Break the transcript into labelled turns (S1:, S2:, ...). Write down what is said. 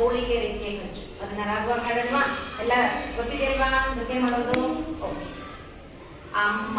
S1: ಹೋಳಿಗೆ ರೆಕ್ಕೆ ಖರ್ಚು ಅದನ್ನ ರಾಗವಾಗಿ ಹಾಡಲ್ವಾ? ಎಲ್ಲ ಗೊತ್ತಿದೆಯಲ್ವಾ ನೃತ್ಯ ಮಾಡೋದು? ಓಕೆ. ಅಮ್ಮ.